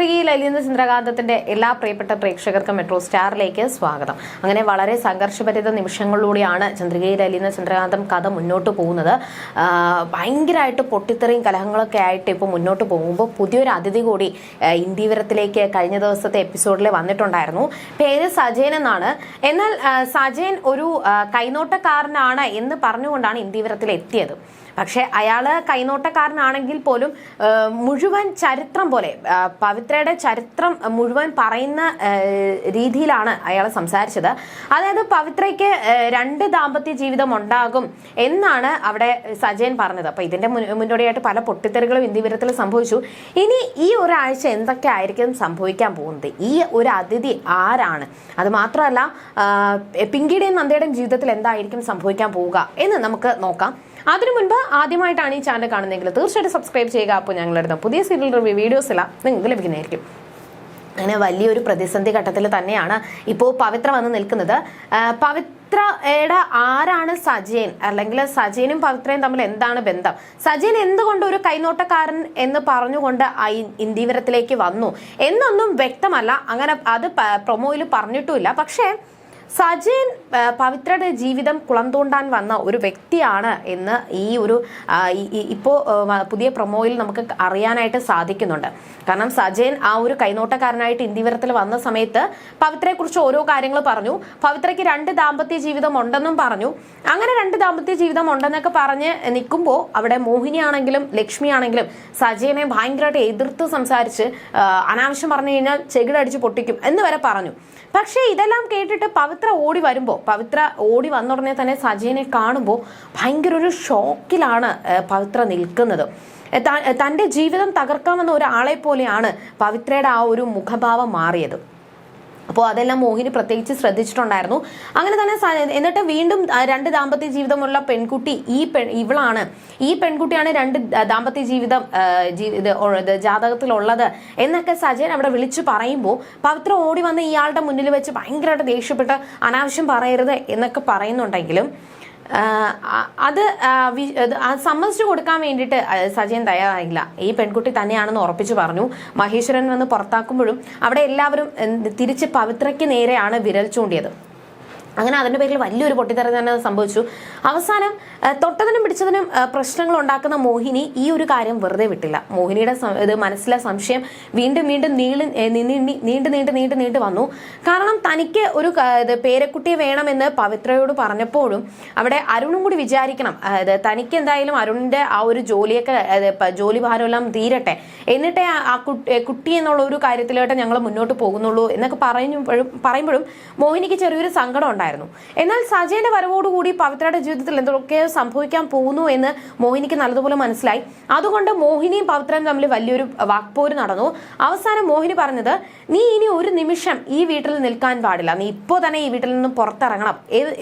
ശ്രീ ലലിത ചന്ദ്രകാന്തത്തിന്റെ എല്ലാ പ്രിയപ്പെട്ട പ്രേക്ഷകർക്കും മെട്രോ സ്റ്റാറിലേക്ക് സ്വാഗതം. അങ്ങനെ വളരെ സംഘർഷഭരിത നിമിഷങ്ങളിലൂടെയാണ് ചന്ദ്രികയിൽ ലലിത ചന്ദ്രകാന്തം കഥ മുന്നോട്ട് പോകുന്നത്. ഭയങ്കരമായിട്ട് പൊട്ടിത്തെറിയും കലഹങ്ങളൊക്കെ ആയിട്ട് ഇപ്പോൾ മുന്നോട്ട് പോകുമ്പോൾ പുതിയൊരു അതിഥി കൂടി ഇന്ത്യവരത്തിലേക്ക് കഴിഞ്ഞ ദിവസത്തെ എപ്പിസോഡിൽ വന്നിട്ടുണ്ടായിരുന്നു. പേര് സജയൻ എന്നാണ്. എന്നാൽ സജയൻ ഒരു കൈനോട്ടക്കാരനാണ് എന്ന് പറഞ്ഞുകൊണ്ടാണ് ഇന്ത്യവരത്തിൽ എത്തിയത്. പക്ഷേ അയാൾ കൈനോട്ടക്കാരനാണെങ്കിൽ പോലും മുഴുവൻ ചരിത്രം പോലെ ആ, പവിത്രയുടെ ചരിത്രം മുഴുവൻ പറയുന്ന രീതിയിലാണ് അയാൾ സംസാരിച്ചത്. അതായത് പവിത്രയ്ക്ക് രണ്ട് ദാമ്പത്യ ജീവിതം ഉണ്ടാകും എന്നാണ് അവിടെ സജയൻ പറഞ്ഞത്. അപ്പൊ ഇതിന്റെ മുന്നോടിയായിട്ട് പല പൊട്ടിത്തെറികളും ഇന്ത്യവിരത്തിൽ സംഭവിച്ചു. ഇനി ഈ ഒരാഴ്ച എന്തൊക്കെ ആയിരിക്കും സംഭവിക്കാൻ പോകുന്നത്? ഈ ഒരു അതിഥി ആരാണ്? അത് മാത്രമല്ല പിങ്കിയുടെയും നന്ദയുടെയും ജീവിതത്തിൽ എന്തായിരിക്കും സംഭവിക്കാൻ പോവുക എന്ന് നമുക്ക് നോക്കാം. അതിനു മുൻപ് ആദ്യമായിട്ടാണ് ഈ ചാനൽ കാണുന്നതെങ്കിൽ തീർച്ചയായിട്ടും സബ്സ്ക്രൈബ് ചെയ്യുക. അപ്പോൾ ഞങ്ങളിടുന്ന പുതിയ സീരിയൽ റിവ്യൂ വീഡിയോസ് എല്ലാം നിങ്ങൾക്ക് ലഭിക്കുന്നതായിരിക്കും. അങ്ങനെ വലിയൊരു പ്രതിസന്ധി ഘട്ടത്തിൽ തന്നെയാണ് ഇപ്പോൾ പവിത്ര വന്ന് നിൽക്കുന്നത്. പവിത്രയുടെ ആരാണ് സജയൻ? അല്ലെങ്കിൽ സജയനും പവിത്രയും തമ്മിൽ എന്താണ് ബന്ധം? സജയൻ എന്തുകൊണ്ട് ഒരു കൈനോട്ടക്കാരൻ എന്ന് പറഞ്ഞുകൊണ്ട് ഇന്ദീവരത്തിലേക്ക് വന്നു? എന്നൊന്നും വ്യക്തമല്ല. അങ്ങനെ അത് പ്രൊമോയിൽ പറഞ്ഞിട്ടുമില്ല. പക്ഷേ സജയൻ പവിത്രയുടെ ജീവിതം കുളം തോണ്ടാൻ വന്ന ഒരു വ്യക്തിയാണ് എന്ന് ഈ ഒരു ആ, ഈ- ഈ- ഇപ്പോ പുതിയ പ്രൊമോയിൽ നമുക്ക് അറിയാനായിട്ട് സാധിക്കുന്നുണ്ട്. കാരണം സജയൻ ആ ഒരു കൈനോട്ടക്കാരനായിട്ട് ഇന്ത്യവരത്തിൽ വന്ന സമയത്ത് പവിത്രയെക്കുറിച്ച് ഓരോ കാര്യങ്ങൾ പറഞ്ഞു. പവിത്രയ്ക്ക് രണ്ട് ദാമ്പത്യ ജീവിതം ഉണ്ടെന്നും പറഞ്ഞു. അങ്ങനെ രണ്ട് ദാമ്പത്യ ജീവിതം ഉണ്ടെന്നൊക്കെ പറഞ്ഞ് നിൽക്കുമ്പോൾ അവിടെ മോഹിനി ആണെങ്കിലും ലക്ഷ്മി ആണെങ്കിലും സജയനെ ഭയങ്കരമായിട്ട് എതിർത്ത് സംസാരിച്ച് അനാവശ്യം പറഞ്ഞു കഴിഞ്ഞാൽ ചെകിടടിച്ച് പൊട്ടിക്കും എന്ന് വരെ പറഞ്ഞു. പക്ഷേ ഇതെല്ലാം കേട്ടിട്ട് പവിത്ര ഓടി വരുമ്പോൾ പവിത്ര ഓടി വന്ന ഉടനെ തന്നെ സജയനെ കാണുമ്പോൾ ഭയങ്കര ഒരു ഷോക്കിലാണ് പവിത്ര നിൽക്കുന്നത്. തന്റെ ജീവിതം തകർക്കാമെന്ന ഒരാളെ പോലെയാണ് പവിത്രയുടെ ആ ഒരു മുഖഭാവം മാറിയത്. അപ്പോൾ അതെല്ലാം മോഹിനി പ്രത്യേകിച്ച് ശ്രദ്ധിച്ചിട്ടുണ്ടായിരുന്നു. അങ്ങനെ തന്നെ എന്നിട്ട് വീണ്ടും രണ്ട് ദാമ്പത്യ ജീവിതമുള്ള പെൺകുട്ടി ഈ പെൺ ഇവളാണ്. ഈ പെൺകുട്ടിയാണ് രണ്ട് ദാമ്പത്യ ജീവിതം ജാതകത്തിലുള്ളത് എന്നൊക്കെ സജയൻ അവിടെ വിളിച്ചു പറയുമ്പോൾ പവിത്ര ഓടി വന്ന് ഇയാളുടെ മുന്നിൽ വെച്ച് ഭയങ്കരമായിട്ട് ദേഷ്യപ്പെട്ട് അനാവശ്യം പറയരുത് എന്നൊക്കെ പറയുന്നുണ്ടെങ്കിലും അത് സമ്മതിച്ചു കൊടുക്കാൻ വേണ്ടിയിട്ട് സജയൻ തയ്യാറായില്ല. ഈ പെൺകുട്ടി തന്നെയാണെന്ന് ഉറപ്പിച്ചു പറഞ്ഞു. മഹേശ്വരൻ വന്ന് പുറത്താക്കുമ്പോഴും അവിടെ എല്ലാവരും തിരിച്ച് പവിത്രയ്ക്ക് നേരെയാണ് വിരൽ ചൂണ്ടിയത്. അങ്ങനെ അതിന്റെ പേരിൽ വലിയൊരു പൊട്ടിത്തെറി തന്നെ സംഭവിച്ചു. അവസാനം തൊട്ടതിനും പിടിച്ചതിനും പ്രശ്നങ്ങൾ ഉണ്ടാക്കുന്ന മോഹിനി ഈ ഒരു കാര്യം വെറുതെ വിട്ടില്ല. മോഹിനിയുടെ ഇത് മനസ്സിലെ സംശയം വീണ്ടും വീണ്ടും നീളി നീണ്ടു നീണ്ടു നീണ്ടു നീണ്ടു വന്നു. കാരണം തനിക്ക് ഒരു പേരക്കുട്ടിയെ വേണമെന്ന് പവിത്രയോട് പറഞ്ഞപ്പോഴും അവിടെ അരുണും കൂടി വിചാരിക്കണം. അതായത് തനിക്ക് എന്തായാലും അരുണിന്റെ ആ ഒരു ജോലിയൊക്കെ ജോലി ഭാരമെല്ലാം തീരട്ടെ. എന്നിട്ടേ ആ- കുട്ടി എന്നുള്ള ഒരു കാര്യത്തിലോട്ട് ഞങ്ങൾ മുന്നോട്ട് പോകുന്നുള്ളൂ എന്നൊക്കെ പറയുമ്പോഴും പറയുമ്പോഴും മോഹിനിക്ക് ചെറിയൊരു സങ്കടം ഉണ്ടായിരുന്നു. എന്നാൽ സജയന്റെ വരവോടുകൂടി പവിത്രയുടെ ജീവിതത്തിൽ എന്തൊക്കെ സംഭവിക്കാൻ പോകുന്നു എന്ന് മോഹിനിക്ക് നല്ലതുപോലെ മനസ്സിലായി. അതുകൊണ്ട് മോഹിനിയും പവിത്രയും തമ്മിൽ വലിയൊരു വാക്പോര് നടന്നു. അവസാനം മോഹിനി പറഞ്ഞത് നീ ഇനി ഒരു നിമിഷം ഈ വീട്ടിൽ നിൽക്കാൻ പാടില്ല. നീ ഇപ്പോ തന്നെ ഈ വീട്ടിൽ നിന്നും പുറത്തിറങ്ങണം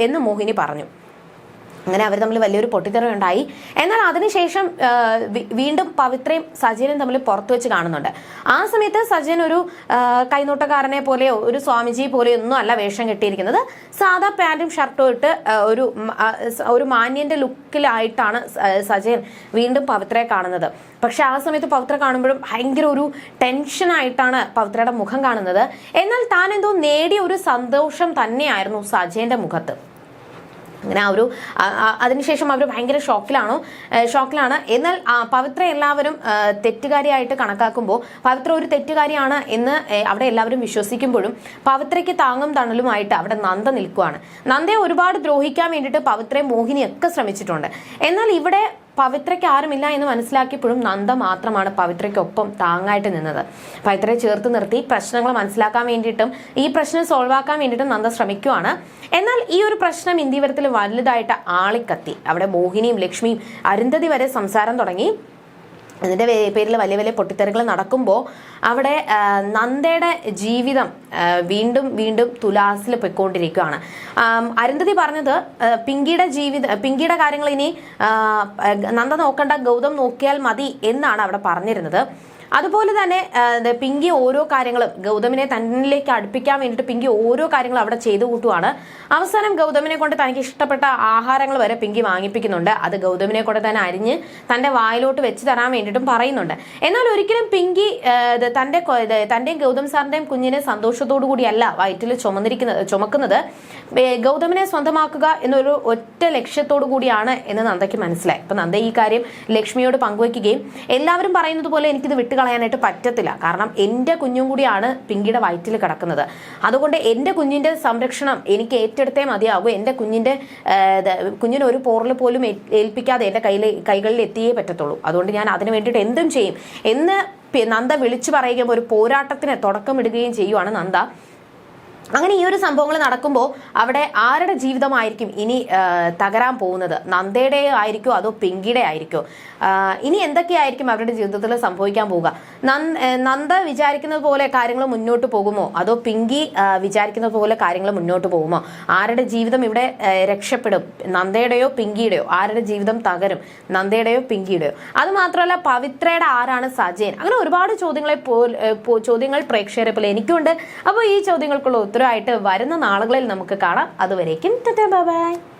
എന്ന് മോഹിനി പറഞ്ഞു. അങ്ങനെ അവർ തമ്മിൽ വലിയൊരു പൊട്ടിത്തെറി ഉണ്ടായി എന്നാൽ അതിനുശേഷം വീണ്ടും പവിത്രയും സജയനും തമ്മിൽ പുറത്തു വെച്ച് കാണുന്നുണ്ട്. ആ സമയത്ത് സജയൻ ഒരു കൈനോട്ടക്കാരനെ പോലെയോ ഒരു സ്വാമിജി പോലെയോ ഒന്നും അല്ല വേഷം കെട്ടിയിരിക്കുന്നത്. സാധാ പാന്റും ഷർട്ടും ഇട്ട് ഒരു ഒരു മാന്യന്റെ ലുക്കിലായിട്ടാണ് സജയൻ വീണ്ടും പവിത്രയെ കാണുന്നത്. പക്ഷെ ആ സമയത്ത് പവിത്ര കാണുമ്പോഴും ഭയങ്കര ഒരു ടെൻഷനായിട്ടാണ് പവിത്രയുടെ മുഖം കാണുന്നത്. എന്നാൽ താൻ എന്തോ നേടിയ ഒരു സന്തോഷം തന്നെയായിരുന്നു സജയന്റെ മുഖത്ത്. അങ്ങനെ ആ ഒരു അതിനുശേഷം അവർ ഭയങ്കര ഷോക്കിലാണോ ഷോക്കിലാണ്. എന്നാൽ പവിത്ര എല്ലാവരും തെറ്റുകാരിയായിട്ട് കണക്കാക്കുമ്പോൾ പവിത്ര ഒരു തെറ്റുകാരിയാണ് എന്ന് അവിടെ എല്ലാവരും വിശ്വസിക്കുമ്പോഴും പവിത്രയ്ക്ക് താങ്ങും തണലുമായിട്ട് അവിടെ നന്ദ നിൽക്കുകയാണ് നന്ദയെ ഒരുപാട് ദ്രോഹിക്കാൻ വേണ്ടിയിട്ട് പവിത്രയും മോഹിനിയൊക്കെ ശ്രമിച്ചിട്ടുണ്ട്. എന്നാൽ ഇവിടെ പവിത്രയ്ക്ക് ആരുമില്ല എന്ന് മനസ്സിലാക്കിയപ്പോഴും നന്ദ മാത്രമാണ് പവിത്രയ്ക്കൊപ്പം താങ്ങായിട്ട് നിന്നത്. പവിത്രയെ ചേർത്ത് നിർത്തി പ്രശ്നങ്ങൾ മനസ്സിലാക്കാൻ വേണ്ടിയിട്ടും ഈ പ്രശ്നം സോൾവ് ആക്കാൻ വേണ്ടിയിട്ടും നന്ദ ശ്രമിക്കുവാണ്. എന്നാൽ ഈ ഒരു പ്രശ്നം ഇന്ത്യവരത്തിൽ വലുതായിട്ട് ആളിക്കത്തി. അവിടെ മോഹിനിയും ലക്ഷ്മിയും അരുന്ധതി വരെ സംസാരം തുടങ്ങി. പേ- പേരിൽ വലിയ വലിയ പൊട്ടിത്തെറികൾ നടക്കുമ്പോൾ അവിടെ നന്ദയുടെ ജീവിതം വീണ്ടും വീണ്ടും തുലാസിൽ പൊയ്ക്കൊണ്ടിരിക്കുകയാണ്. അരുന്ധതി പറഞ്ഞത് പിങ്കിയുടെ ജീവിത പിങ്കിയുടെ കാര്യങ്ങൾ ഇനി നന്ദ നോക്കണ്ട ഗൗതം നോക്കിയാൽ മതി എന്നാണ് അവിടെ പറഞ്ഞിരുന്നത്. അതുപോലെ തന്നെ പിങ്കി ഓരോ കാര്യങ്ങളും ഗൗതമിനെ തന്നിലേക്ക് അടുപ്പിക്കാൻ വേണ്ടിയിട്ട് പിങ്കി ഓരോ കാര്യങ്ങളും അവിടെ ചെയ്തു കൂട്ടുവാണ്. അവസാനം ഗൗതമിനെ കൊണ്ട് തനിക്ക് ഇഷ്ടപ്പെട്ട ആഹാരങ്ങൾ വരെ പിങ്കി വാങ്ങിപ്പിക്കുന്നുണ്ട്. അത് ഗൗതമിനെ കൊണ്ട് തന്നെ അരിഞ്ഞ് തന്റെ വായിലോട്ട് വെച്ച് തരാൻ വേണ്ടിയിട്ടും പറയുന്നുണ്ട്. എന്നാൽ ഒരിക്കലും പിങ്കി തന്റെ തന്റെയും ഗൗതം സാറിന്റെയും കുഞ്ഞിനെ സന്തോഷത്തോടു കൂടിയല്ല വയറ്റിൽ ചുമന്നിരിക്കുന്നത് ചുമക്കുന്നത്. ഗൗതമിനെ സ്വന്തമാക്കുക എന്നൊരു ഒറ്റ ലക്ഷ്യത്തോടു കൂടിയാണ് എന്ന് നന്ദയ്ക്ക് മനസ്സിലായി. അപ്പൊ നന്ദ ഈ കാര്യം ലക്ഷ്മിയോട് പങ്കുവെക്കുകയും എല്ലാവരും പറയുന്നത് പോലെ എനിക്കിത് വിട്ടുകളയാനായിട്ട് പറ്റത്തില്ല. കാരണം എന്റെ കുഞ്ഞും കൂടിയാണ് പിങ്കിയുടെ വയറ്റിൽ കിടക്കുന്നത്. അതുകൊണ്ട് എന്റെ കുഞ്ഞിന്റെ സംരക്ഷണം എനിക്ക് ഏറ്റെടുത്തേ മതിയാകൂ. എന്റെ കുഞ്ഞിന്റെ കുഞ്ഞിന് ഒരു പോറൽ പോലും ഏൽപ്പിക്കാതെ എന്റെ കയ്യിൽ കൈകളിൽ എത്തിയേ പറ്റത്തുള്ളൂ. അതുകൊണ്ട് ഞാൻ അതിന് വേണ്ടിയിട്ട് എന്തും ചെയ്യും. എന്ന് നന്ദ വിളിച്ചു പറയുകയും ഒരു പോരാട്ടത്തിന് തുടക്കമിടുകയും ചെയ്യുവാണ് നന്ദ. അങ്ങനെ ഈ ഒരു സംഭവങ്ങൾ നടക്കുമ്പോൾ അവിടെ ആരുടെ ജീവിതമായിരിക്കും ഇനി തകരാൻ പോകുന്നത്? നന്ദയുടെ ആയിരിക്കോ അതോ പിങ്കിയുടെ ആയിരിക്കോ? ഇനി എന്തൊക്കെയായിരിക്കും അവരുടെ ജീവിതത്തിൽ സംഭവിക്കാൻ പോവുക? നന്ദ വിചാരിക്കുന്നത് പോലെ കാര്യങ്ങൾ മുന്നോട്ട് പോകുമോ? അതോ പിങ്കി വിചാരിക്കുന്നത് പോലെ കാര്യങ്ങൾ മുന്നോട്ട് പോകുമോ? ആരുടെ ജീവിതം ഇവിടെ രക്ഷപ്പെടും? നന്ദയുടെയോ പിങ്കിയുടെയോ? ആരുടെ ജീവിതം തകരും? നന്ദയുടെയോ പിങ്കിയുടെയോ? അത് മാത്രമല്ല പവിത്രയുടെ ആരാണ് സജയൻ? അങ്ങനെ ഒരുപാട് ചോദ്യങ്ങളെ ചോദ്യങ്ങൾ പ്രേക്ഷകരെ പോലെ എനിക്കുണ്ട്. അപ്പോൾ ഈ ചോദ്യങ്ങൾക്കുള്ള ഉത്തരവായിട്ട് വരുന്ന നാളുകളിൽ നമുക്ക് കാണാം. അതുവരേക്കും ബൈ.